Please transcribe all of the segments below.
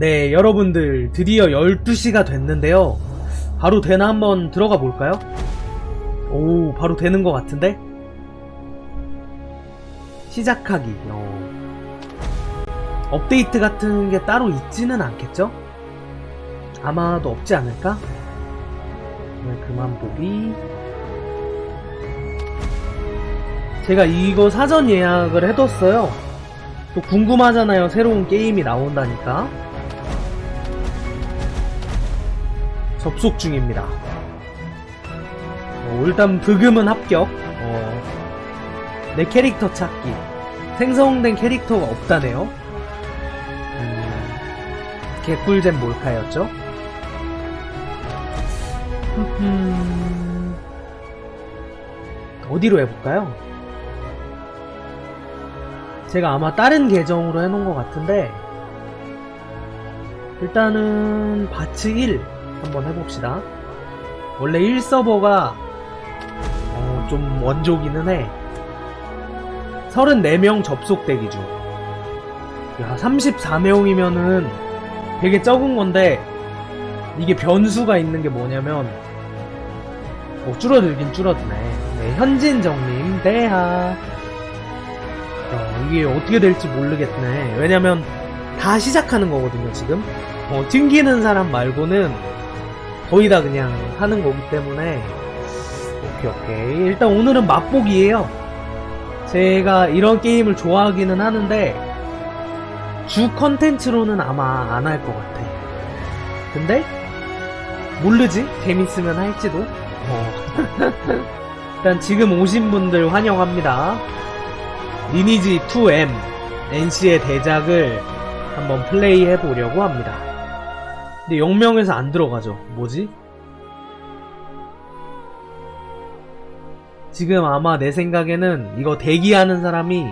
네, 여러분들 드디어 12시가 됐는데요. 바로 되나 한번 들어가 볼까요? 오, 바로 되는 것 같은데? 시작하기. 어. 업데이트 같은 게 따로 있지는 않겠죠? 아마도 없지 않을까? 네, 그만 보기. 제가 이거 사전 예약을 해뒀어요. 또 궁금하잖아요. 새로운 게임이 나온다니까. 접속 중입니다. 어, 일단 브금은 합격. 어, 내 캐릭터 찾기. 생성된 캐릭터가 없다네요. 음, 개꿀잼 몰카였죠? 음, 어디로 해볼까요? 제가 아마 다른 계정으로 해놓은 것 같은데 일단은 바츠 1 한번 해봅시다. 원래 1서버가 어, 좀 원조기는 해. 34명 접속 대기 중 야, 34명이면은 되게 적은 건데 이게 변수가 있는 게 뭐냐면 뭐 줄어들긴 줄어드네. 네, 현진 정님 대하. 어, 이게 어떻게 될지 모르겠네. 왜냐면 다 시작하는 거거든요, 지금. 어, 튕기는 사람 말고는 거의 다 그냥 하는 거기 때문에. 오케이, 오케이. 일단 오늘은 맛보기예요 제가 이런 게임을 좋아하기는 하는데, 주 컨텐츠로는 아마 안 할 것 같아. 근데, 모르지? 재밌으면 할지도. 어. 일단 지금 오신 분들 환영합니다. 리니지 2M NC의 대작을 한번 플레이해 보려고 합니다. 근데 영명에서 안 들어가죠. 뭐지? 지금 아마 내 생각에는 이거 대기하는 사람이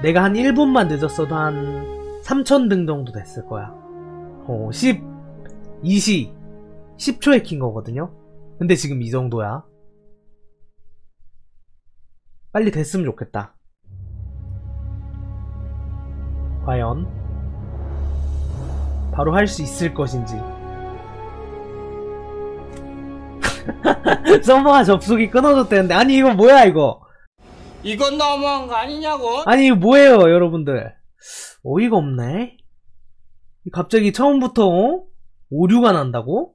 내가 한 1분만 늦었어도 한 3000등 정도 됐을 거야. 어, 10, 20, 10초에 킨 거거든요? 근데 지금 이 정도야. 빨리 됐으면 좋겠다. 과연 바로 할 수 있을 것인지 서버가 접속이 끊어졌대는데 아니 이거 뭐야 이거 이건 너무한 거 아니냐고? 아니 이거 뭐예요 여러분들 어이가 없네 갑자기 처음부터 어? 오류가 난다고?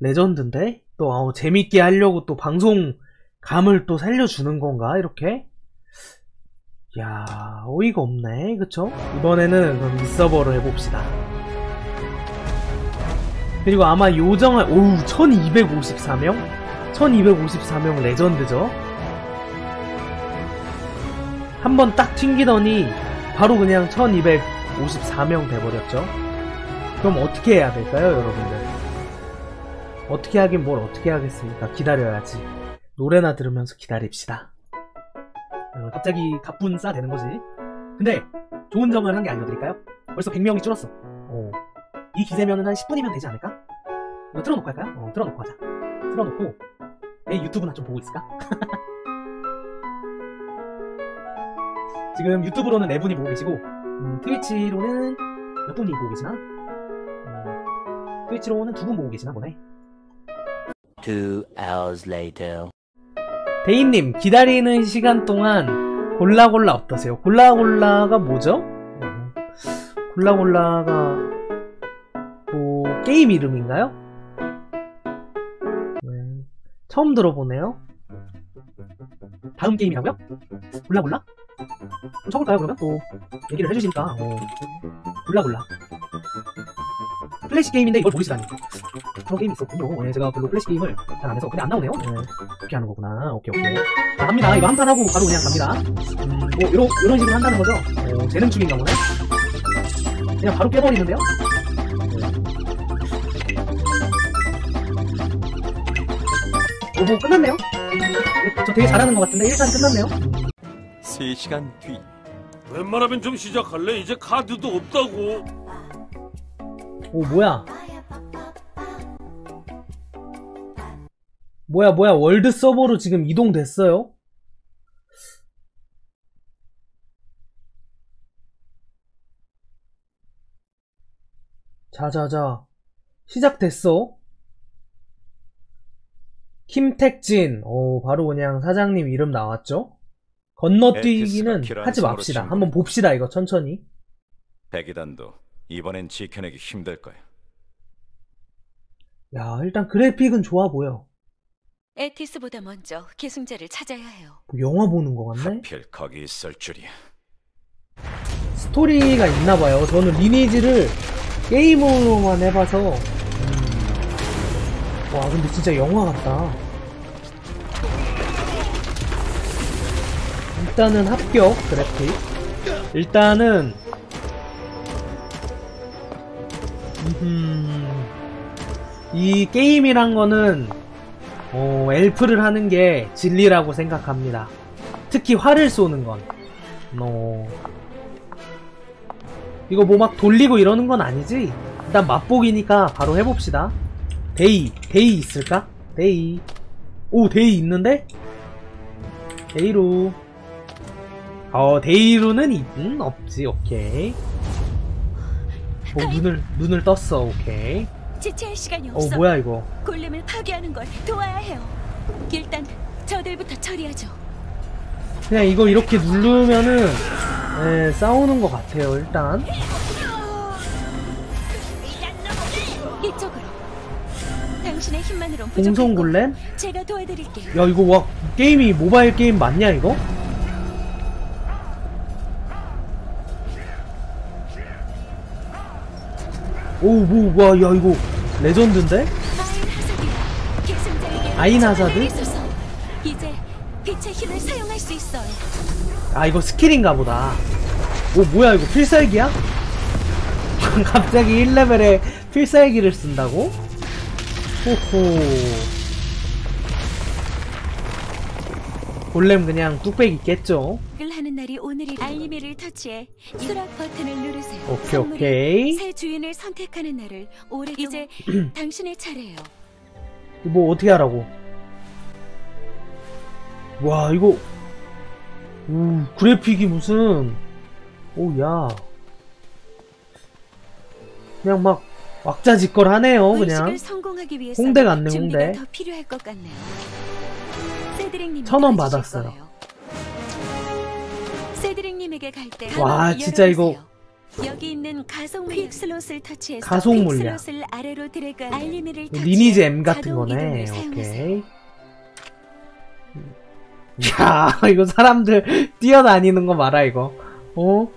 레전드인데? 또 어, 재밌게 하려고 또 방송 감을 또 살려주는 건가 이렇게? 야 어이가 없네 그쵸? 이번에는 그럼 이 서버로 해봅시다 그리고 아마 요정을 오우 1254명? 1254명 레전드죠 한 번 딱 튕기더니 바로 그냥 1254명 돼버렸죠 그럼 어떻게 해야 될까요 여러분들 어떻게 하긴 뭘 어떻게 하겠습니까 기다려야지 노래나 들으면서 기다립시다 어, 갑자기 갑분싸 되는 거지. 근데 좋은 점을 한 게 알려드릴까요? 벌써 100명이 줄었어. 어. 이 기세면은 한 10분이면 되지 않을까? 이거 틀어놓고 할까요? 어, 틀어놓고 하자. 틀어놓고 내 유튜브나 좀 보고 있을까? 지금 유튜브로는 4분이 보고 계시고 음, 트위치로는 몇 분이 보고 계시나? 음, 트위치로는 2분 보고 계시나 보네. Two hours later. 대인님 기다리는 시간 동안 골라골라 어떠세요? 골라골라가 뭐죠? 어, 골라골라가 뭐 게임 이름인가요? 네, 처음 들어보네요. 다음 게임이라고요? 골라골라? 좀 쳐볼까요 그러면? 또 얘기를 해주시니까. 어, 골라골라. 플래시 게임인데 이걸 모르시다니. 그런 게임이 있었군요. 네, 제가 별로 플래시 게임을 잘 안 해서 근데 안 나오네요. 네, 그렇게 하는 거구나. 오케이 오케이. 자 갑니다. 이거 한 판 하고 바로 그냥 갑니다. 음, 뭐 요런, 요런 식으로 한다는 거죠? 어, 재능충인가 보네 그냥 바로 깨버리는데요 오호 끝났네요 저 되게 잘하는 것 같은데 1판 끝났네요 3시간 뒤 웬만하면 좀 시작할래? 이제 카드도 없다고. 오 뭐야 뭐야 뭐야 월드 서버로 지금 이동됐어요? 자자자. 시작됐어. 김택진. 오, 바로 그냥 사장님 이름 나왔죠? 건너뛰기는 하지 맙시다. 친 한번 봅시다, 이거 천천히. 백이단도 이번엔 지켜내기 힘들 거야. 야, 일단 그래픽은 좋아 보여. 에티스보다 먼저 계승자를 찾아야 해요. 뭐 영화 보는 거 같네? 하필 거기 있을 줄이야. 스토리가 있나 봐요. 저는 리니지를 게임으로만 해봐서. 음. 와, 근데 진짜 영화 같다. 일단은 합격, 그래픽. 일단은, 이 게임이란 거는, 어, 엘프를 하는 게 진리라고 생각합니다. 특히 활을 쏘는 건. 어, 이거 뭐 막 돌리고 이러는 건 아니지? 일단 맛보기니까 바로 해봅시다. 데이, 데이 있을까? 데이. 오, 데이 있는데? 데이로. 어, 데이로는 있, 음, 없지, 오케이. 오, 눈을, 눈을 떴어, 오케이. 지체할 시간이 어, 없어. 뭐야, 이거. 골렘을 파괴하는 걸 도와야 해요. 일단 저들부터 처리하죠. 그냥 이거 이렇게 누르면은, 예, 싸우는 것 같아요, 일단. 이쪽으로. 당신의 힘만으론 공성. 골렘? 제가 도와드릴게요. 야, 이거 와, 게임이 모바일 게임 맞냐, 이거? 오, 뭐, 와, 야, 이거 레전드인데? 아인 하사드? 이제 빛의 힘을 사용할 수 있어요. 아, 이거 스킬인가 보다. 오, 뭐야, 이거 필살기야? 갑자기 1레벨에 필살기를 쓴다고? 호호. 골렘 그냥 뚝배기? 을 하는 날이 오늘이 알리미를 터치해 수락 버튼을 누르세요. 오케이, 오케이. 새 주인을 선택하는 날을 오래 이제 당신의 차례예요. 뭐 어떻게 하라고? 와 이거 우 그래픽이 무슨 오야 그냥 막 왁자지껄하네요 그냥 홍대 준비가 홍대. 천원 받았어요. 와, 진짜 이거 여기 있는 가속 퀵 슬롯을 터치해서 가속 퀵 물량. 슬롯을 아래로 드래그 알리미를 터치해 리니지 M 같은 거네. 오케이 야 이거 사람들 뛰어다니는 거 봐라 이거 어?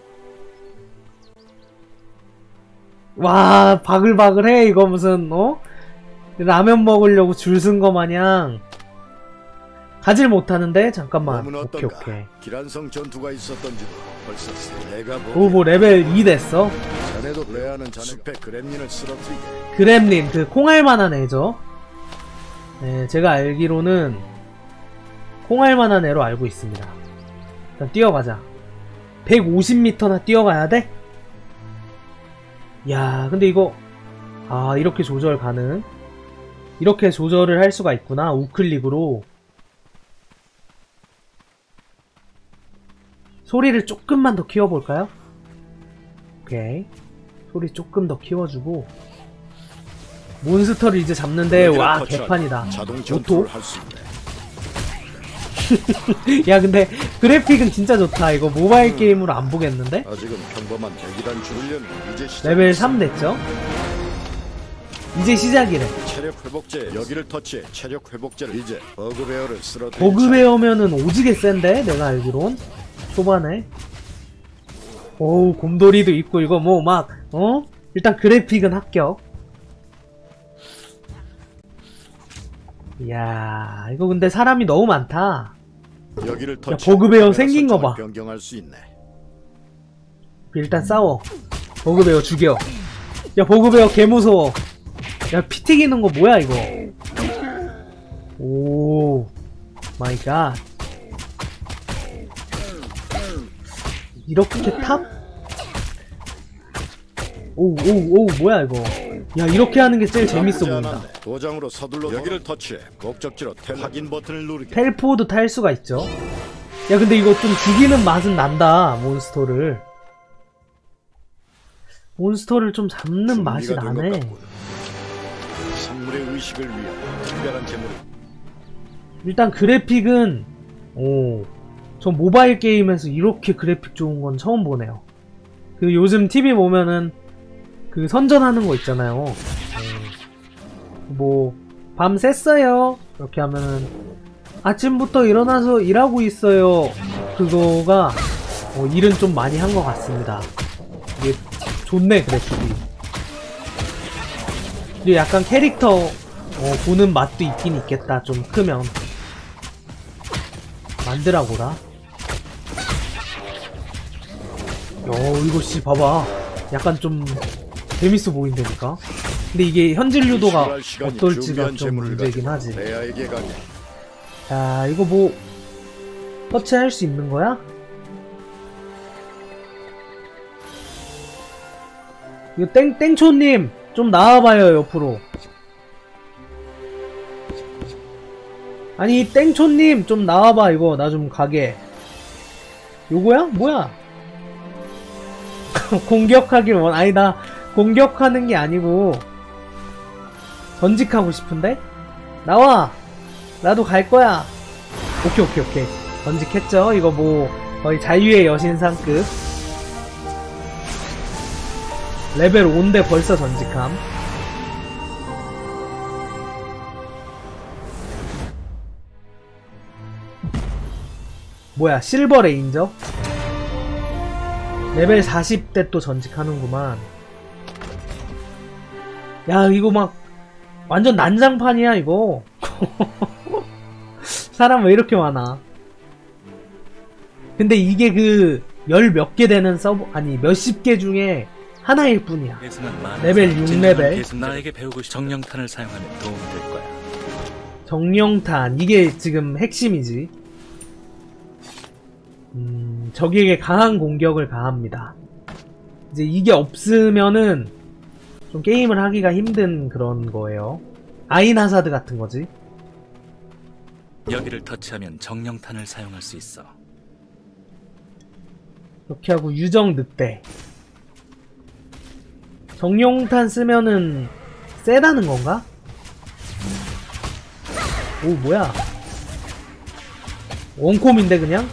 와 바글바글해 이거 무슨 어? 라면 먹으려고 줄 쓴 거 마냥 가질 못하는데 잠깐만 오케이? 오케이 기란성 전투가 있었던지도 벌써 내가 오뭐 레벨 2 됐어 자네도 레아는 자네 숲의 그렘린을 쓰러뜨리게 그렘린 그 콩알만한 애죠. 네, 제가 알기로는 콩알만한 애로 알고 있습니다. 일단 뛰어가자. 150m나 뛰어가야 돼? 야, 근데 이거 아 이렇게 조절 가능? 이렇게 조절을 할 수가 있구나 우클릭으로. 소리를 조금만 더 키워볼까요? 오케이. 소리 조금 더 키워주고 몬스터를 이제 잡는데 여기를 와 거쳐라. 개판이다 오토? 야 근데 그래픽은 진짜 좋다. 이거 모바일 게임으로 안 보겠는데? 아직은 평범한 대기단 죽으려면 이제 시작. 레벨 3 됐죠? 이제 시작이래. 체력 회복제 여기를 터치해 체력 회복제를 이제 버그베어를 쓰러뜨리 버그베어면은 오지게 센데 내가 알기론? 초반에? 오우 곰돌이도 있고 이거 뭐 막 어? 일단 그래픽은 합격. 이야 이거 근데 사람이 너무 많다 여기를 터치해 버그베어 생긴 거 봐. 변경할 수 있네. 일단 싸워. 버그베어 죽여. 야 버그베어 개 무서워. 야피 튀기는 거 뭐야 이거? 오 마이 갓. 이렇게 탑? 오오오 뭐야 이거 야 이렇게 하는 게 제일 재밌어 보인다. 도장으로 서둘러 여기를 터치해 목적지로 텔 확인 버튼을 누르게 텔포도 탈 수가 있죠 야 근데 이거 좀 죽이는 맛은 난다 몬스터를 몬스터를 좀 잡는 맛이 나네. 선물의 의식을 위한 특별한 재물. 일단 그래픽은 오, 전 모바일 게임에서 이렇게 그래픽 좋은 건 처음 보네요. 그 요즘 TV 보면은 그 선전하는 거 있잖아요. 뭐 밤 샜어요. 이렇게 하면은 아침부터 일어나서 일하고 있어요. 그거가 어, 일은 좀 많이 한 것 같습니다. 이게 좋네 그래픽이. 그리고 약간 캐릭터 어, 보는 맛도 있긴 있겠다. 좀 크면. 만드라고라. 야, 이거 씨 봐봐. 약간 좀 재밌어 보인다니까. 근데 이게 현질 유도가 어떨지가 좀 문제긴 하지. 야, 이거 뭐 터치할 수 있는 거야? 이거 땡 땡초님 좀 나와봐요 옆으로. 아니 땡초님 좀 나와봐 이거 나 좀 가게. 요거야? 뭐야? 공격하길 원 아니다 공격하는 게 아니고 전직하고 싶은데? 나와! 나도 갈 거야! 오케이 오케이 오케이. 전직했죠? 이거 뭐 거의 자유의 여신상급. 레벨 5인데 벌써 전직함. 뭐야 실버 레인저? 레벨 40대 또 전직하는구만 야 이거 막 완전 난장판이야 이거. 사람 왜 이렇게 많아? 근데 이게 그 열 몇 개 되는 서버 아니 몇십 개 중에 하나일 뿐이야. 레벨 6레벨. 나에게 배우고 싶 정령탄을 사용하면 도움이 될 거야. 정령탄 이게 지금 핵심이지. 음, 적에게 강한 공격을 가합니다. 이제 이게 없으면은 좀 게임을 하기가 힘든 그런 거예요 아인 하사드 같은 거지 여기를 터치하면 정령탄을 사용할 수 있어. 이렇게 하고 유정 늑대 정령탄 쓰면은 세다는 건가? 오 뭐야 원콤인데 그냥?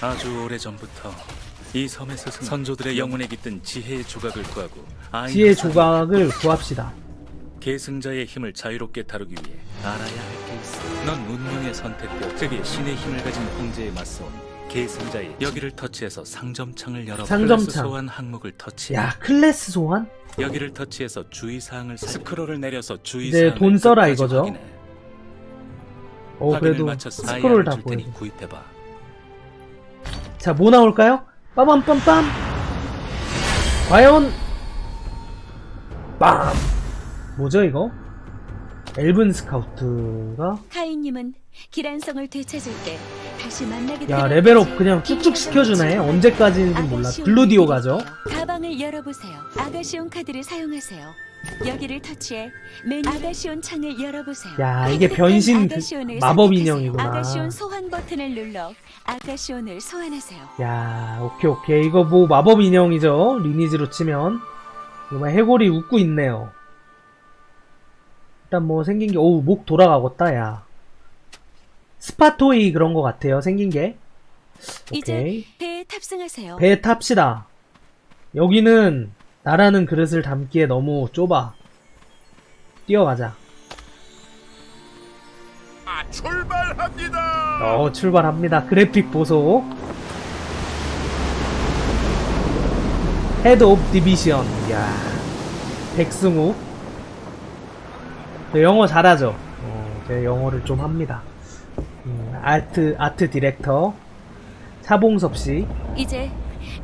아주 오래 전부터 이 섬에서 선조들의 영혼에 깃든 지혜의 조각을 구하고 아인 지혜 하사는 조각을 구합시다 계승자의 힘을 자유롭게 다루기 위해 알아야 할 게 있어. 넌 운명의 선택과 그게 신의 힘을 가진 황제에 맞서온 계승자의 여기를 터치해서 상점창을 열어 상점창. 플러스 소환 항목을 터치. 야 클래스 소환? 여기를 터치해서 주의 사항을 스크롤을 내려서 이제 주의 사항을 돈 써라 이거죠. 확인해. 어 그래도 스크롤 다줄 보여 구입해봐. 자, 뭐 나올까요? 빠밤빰빰! 과연, 빰! 뭐죠, 이거? 엘븐 스카우트가? 카이님은 기란성을 되찾을 때 다시 만나게 야, 될 레벨업 그냥 쭉쭉 시켜주네. 언제까지인지 몰라. 블루디오 가죠? 가방을 열어보세요. 아가시온 카드를 사용하세요. 여기를 터치해 메뉴 아가시온 창을 열어보세요. 야, 이게 변신 그 마법. 인형이구나. 아가시온 소환 버튼을 눌러 아가시온을 소환하세요. 야, 오케이, 오케이. 이거 뭐 마법 인형이죠? 리니지로 치면. 정말 해골이 웃고 있네요. 일단 뭐 생긴 게, 어우, 목 돌아가겠다, 야. 스파토이 그런 거 같아요, 생긴 게. 이제 오케이. 배에 탑승하세요. 배에 탑시다. 여기는 나라는 그릇을 담기에 너무 좁아. 뛰어가자. 출발합니다. 어, 출발합니다. 그래픽 보소. 헤드 오브 디비전. 야 백승우. 저 영어 잘하죠? 어, 제가 영어를 좀 합니다. 음, 아트, 아트 디렉터. 차봉섭 씨. 이제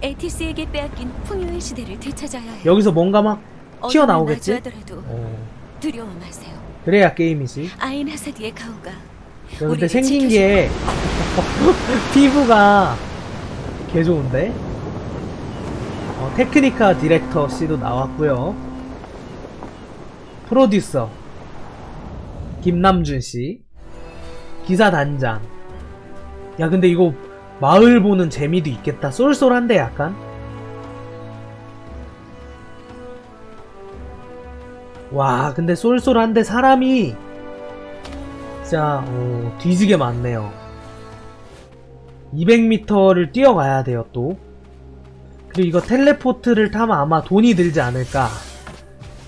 에티스에게 빼앗긴 풍요의 시대를 되찾아야 해요. 여기서 뭔가 막 튀어나오겠지? 어, 두려워 마세요. 그래야 게임이지. 아인 하사디의 가오가 우리를 생긴 게 피부가 개 좋은데? 어, 테크니카 디렉터 씨도 나왔고요. 프로듀서 김남준 씨, 기사 단장. 야 근데 이거 마을 보는 재미도 있겠다. 쏠쏠한데 약간? 와 근데 쏠쏠한데 사람이 진짜 오, 뒤지게 많네요. 200m를 뛰어가야 돼요 또. 그리고 이거 텔레포트를 타면 아마 돈이 들지 않을까.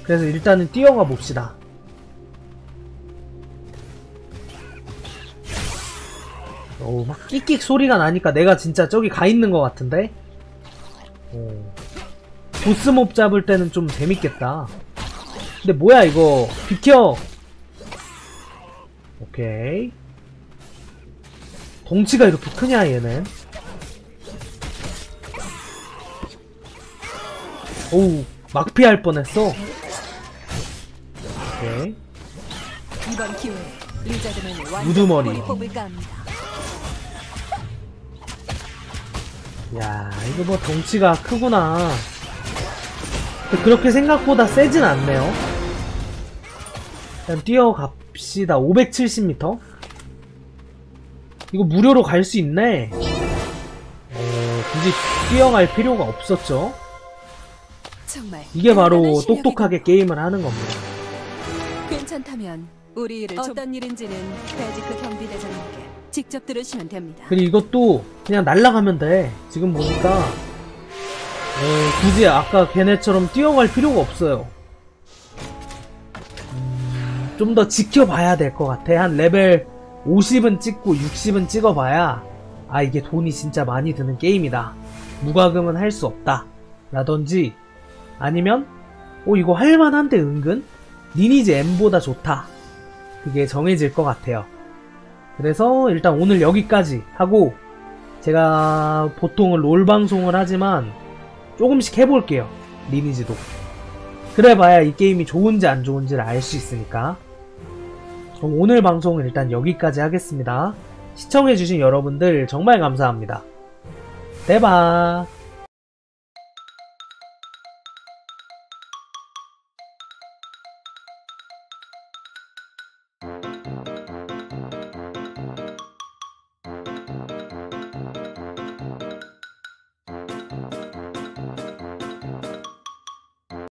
그래서 일단은 뛰어가 봅시다. 오, 막 끽끽 소리가 나니까 내가 진짜 저기 가 있는 것 같은데? 어. 보스몹 잡을 때는 좀 재밌겠다. 근데 뭐야 이거 비켜 오케이 덩치가 이렇게 크냐 얘는 오우 막 피할 뻔했어 오케이 이번 기회에 리자드맨을 완전. 꼬리 뽑을까 합니다. 야 이거 뭐 덩치가 크구나. 그렇게 생각보다 세진 않네요. 일단 뛰어갑시다. 570m 이거 무료로 갈 수 있네. 어, 굳이 뛰어갈 필요가 없었죠. 정말 이게 바로. 똑똑하게 게임을 하는 겁니다. 괜찮다면 우리 일을 어떤 일인지는 베지크 경비대장님께 직접 들으시면 됩니다. 그리고 이것도 그냥 날아가면 돼. 지금 보니까. 어, 굳이 아까 걔네처럼 뛰어갈 필요가 없어요. 음, 좀더 지켜봐야 될 것 같아. 한 레벨 50은 찍고 60은 찍어봐야 아 이게 돈이 진짜 많이 드는 게임이다. 무과금은 할 수 없다. 라든지 아니면 어 이거 할만한데 은근? 리니지 M보다 좋다. 그게 정해질 것 같아요 그래서 일단 오늘 여기까지 하고 제가 보통은 롤 방송을 하지만 조금씩 해볼게요 리니지도. 그래봐야 이 게임이 좋은지 안 좋은지를 알 수 있으니까. 그럼 오늘 방송은 일단 여기까지 하겠습니다. 시청해주신 여러분들 정말 감사합니다. 대박